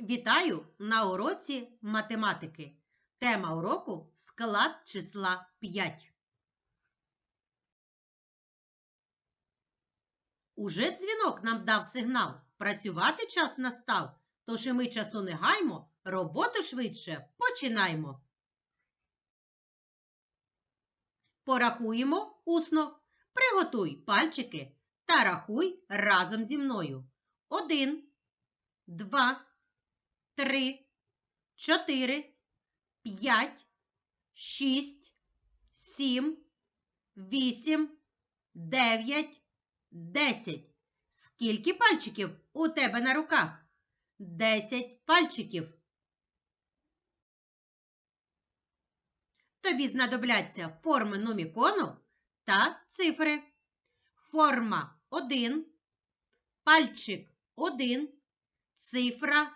Вітаю на уроці математики. Тема уроку склад числа 5. Уже дзвінок нам дав сигнал. Працювати час настав. Тож і ми часу не гаймо, роботу швидше починаємо. Порахуємо усно. Приготуй пальчики та рахуй разом зі мною. Один, два, три, чотири, п'ять, шість, сім, вісім, дев'ять, десять. Скільки пальчиків у тебе на руках? Десять пальчиків. Тобі знадобляться форми нумікону та цифри. Форма 1, пальчик 1, цифра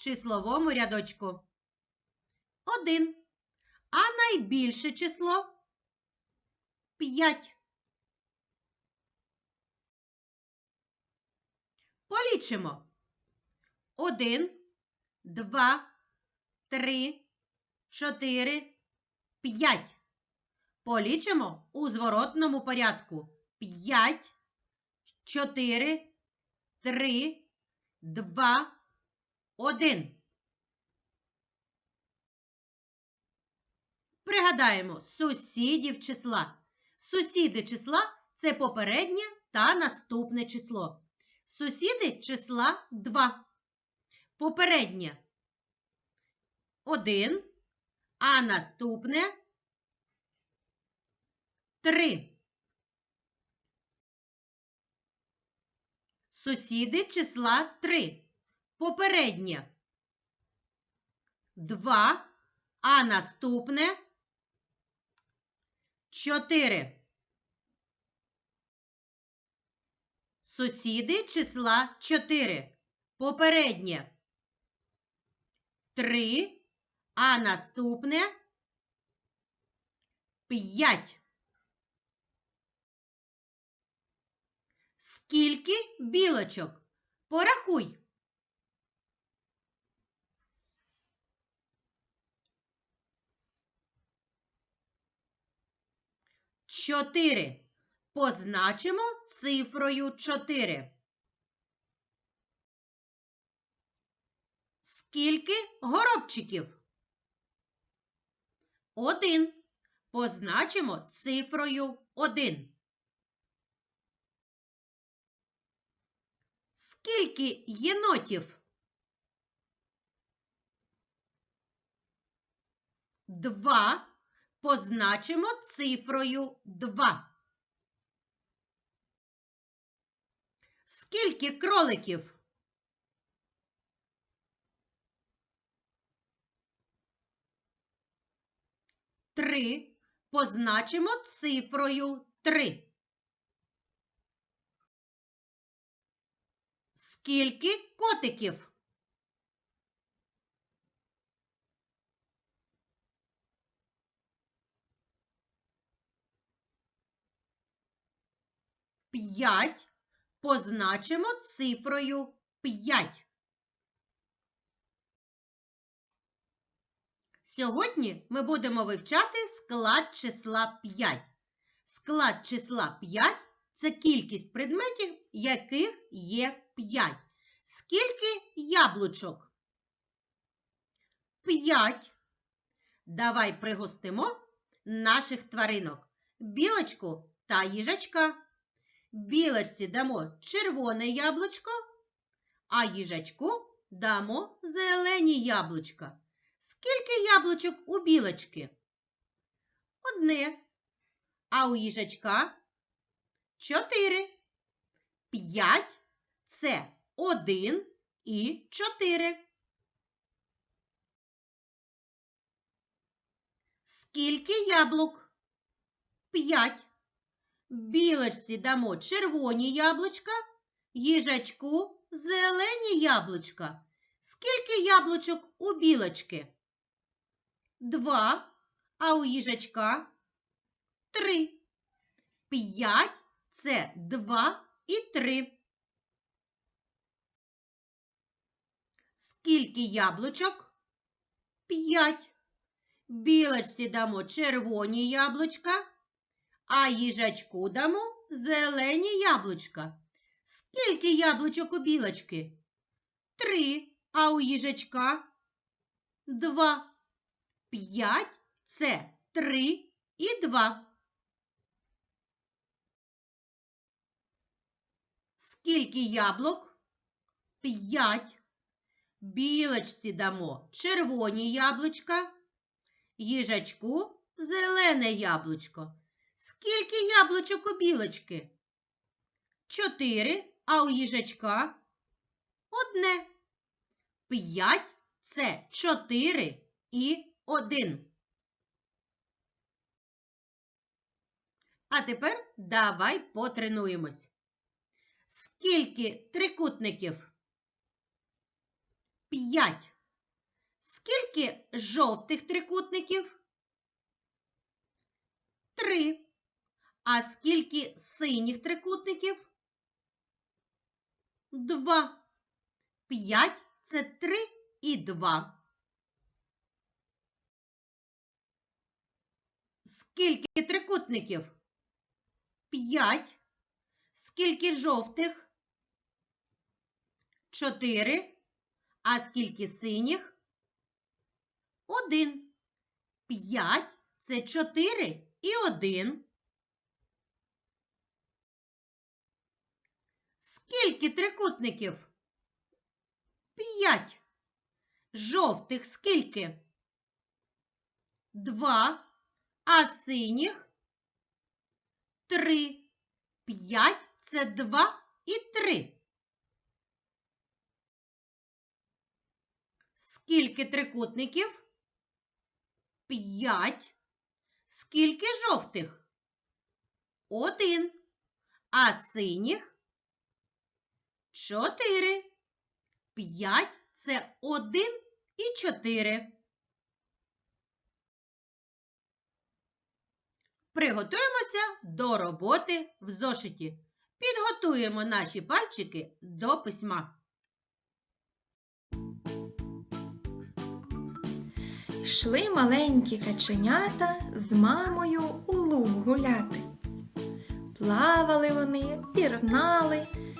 числовому рядочку. 1. А найбільше число 5. Полічимо. 1, 2, 3, 4, 5. Полічимо у зворотному порядку. 5, 4, 3, 2, 1. Пригадаємо сусідів числа. Сусіди числа це попереднє та наступне число. Сусіди числа 2. Попереднє 1, а наступне 3. Сусіди числа 3. Попереднє 2, а наступне 4. Сусіди числа 4. Попереднє 3, а наступне 5. Скільки білочок? Порахуй. Чотири. Позначимо цифрою 4. Скільки горобчиків? Один. Позначимо цифрою 1. Скільки єнотів? Два. Позначимо цифрою 2. Скільки кроликів? Три. Позначимо цифрою 3. Скільки котиків? П'ять. Позначимо цифрою 5. Сьогодні ми будемо вивчати склад числа 5. Склад числа 5 це кількість предметів, яких є 5. Скільки яблучок? 5. Давай пригостимо наших тваринок. Білочку та їжачка. Білочці дамо червоне яблучко, а їжачку дамо зелені яблучка. Скільки яблучок у білочки? Одне. А у їжачка чотири. П'ять це один і чотири. Скільки яблук? П'ять. Білочці дамо червоні яблучка, їжачку зелені яблучка. Скільки яблучок у білочки? Два. А у їжачка? Три. П'ять це два і три. Скільки яблучок? П'ять. Білочці дамо червоні яблучка, а їжачку дамо зелені яблучка. Скільки яблучок у білочки? Три. А у їжачка? Два. П'ять це три і два. Скільки яблук? П'ять. Білочці дамо червоні яблучка, їжачку зелене яблучко. Скільки яблучок у білочки? Чотири, а у їжачка одне. П'ять це чотири і один. А тепер давай потренуємось. Скільки трикутників? П'ять. Скільки жовтих трикутників? Три. А скільки синіх трикутників? Два. П'ять це три і два. Скільки трикутників? П'ять. Скільки жовтих? Чотири. А скільки синіх? Один. П'ять це чотири і один. Скільки трикутників? П'ять. Жовтих скільки? Два. А синіх? Три. П'ять це два і три. Скільки трикутників? П'ять. Скільки жовтих? Один. А синіх? Чотири. П'ять це один і чотири. Приготуємося до роботи в зошиті. Підготуємо наші пальчики до письма. Йшли маленькі каченята з мамою у луг гуляти. Плавали вони, пірнали,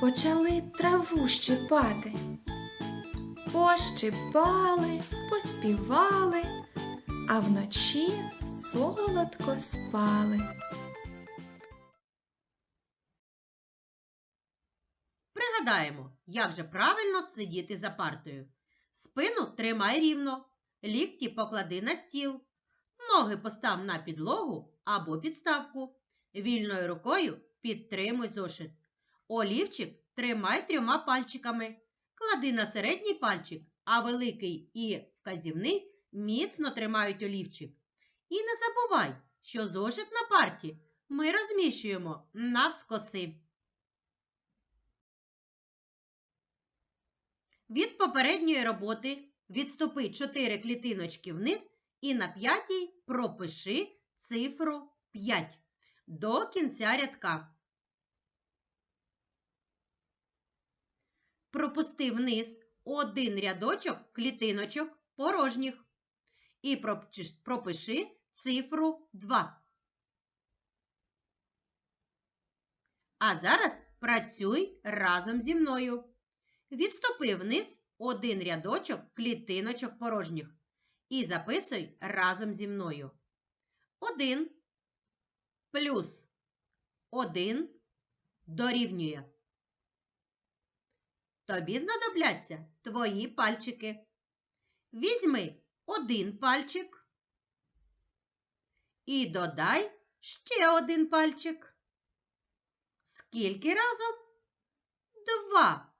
почали траву щипати. Пощипали, поспівали, а вночі солодко спали. Пригадаємо, як же правильно сидіти за партою. Спину тримай рівно, лікті поклади на стіл, ноги постав на підлогу або підставку. Вільною рукою підтримуй зошит. Олівчик тримай трьома пальчиками. Клади на середній пальчик, а великий і вказівний міцно тримають олівчик. І не забувай, що зошит на парті ми розміщуємо навскоси. Від попередньої роботи відступи 4 клітиночки вниз і на п'ятій пропиши цифру 5 до кінця рядка. Пропусти вниз один рядочок клітиночок порожніх і пропиши цифру 2. А зараз працюй разом зі мною. Відступи вниз один рядочок клітиночок порожніх і записуй разом зі мною. 1 плюс 1 дорівнює. Тобі знадобляться твої пальчики. Візьми один пальчик і додай ще один пальчик. Скільки разом? Два.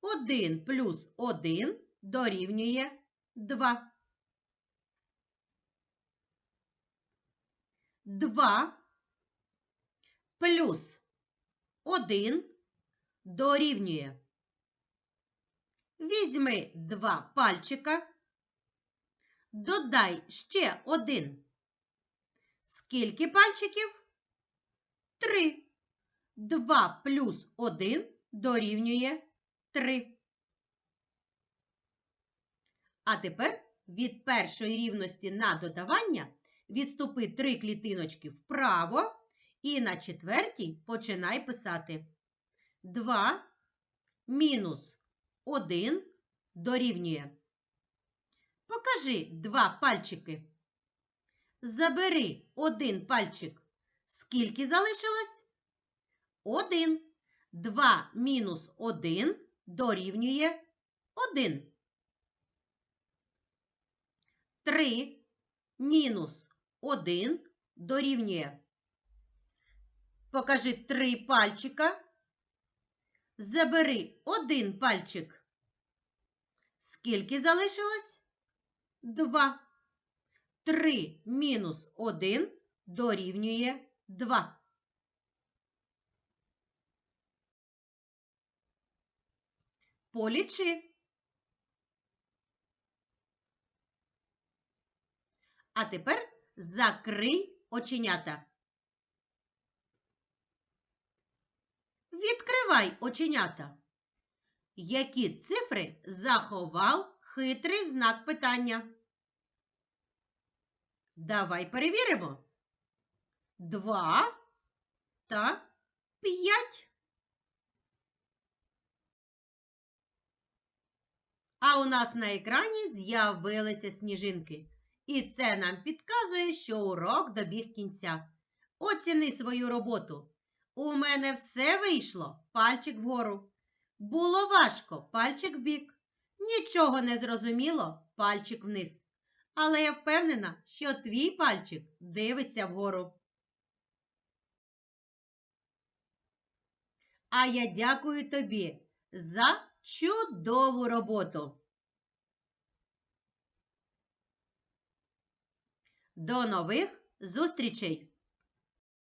Один плюс один дорівнює два. Два плюс один дорівнює. Візьми два пальчика. Додай ще один. Скільки пальчиків? Три. Два плюс один дорівнює три. А тепер від першої рівності на додавання відступи три клітиночки вправо і на четвертій починай писати. 2 мінус 1 дорівнює. Покажи два пальчики. Забери один пальчик. Скільки залишилось? Один. 2 мінус 1 дорівнює 1. 3 мінус 1 дорівнює. Покажи три пальчика. Забери один пальчик. Скільки залишилось? Два. Три мінус один дорівнює два. Полічи. А тепер закрий оченята. Відкривай оченята. Які цифри заховав хитрий знак питання? Давай перевіримо. Два та п'ять. А у нас на екрані з'явилися сніжинки. І це нам підказує, що урок добіг кінця. Оціни свою роботу. У мене все вийшло. Пальчик вгору. Було важко, пальчик вбік. Нічого не зрозуміло, пальчик вниз. Але я впевнена, що твій пальчик дивиться вгору. А я дякую тобі за чудову роботу. До нових зустрічей!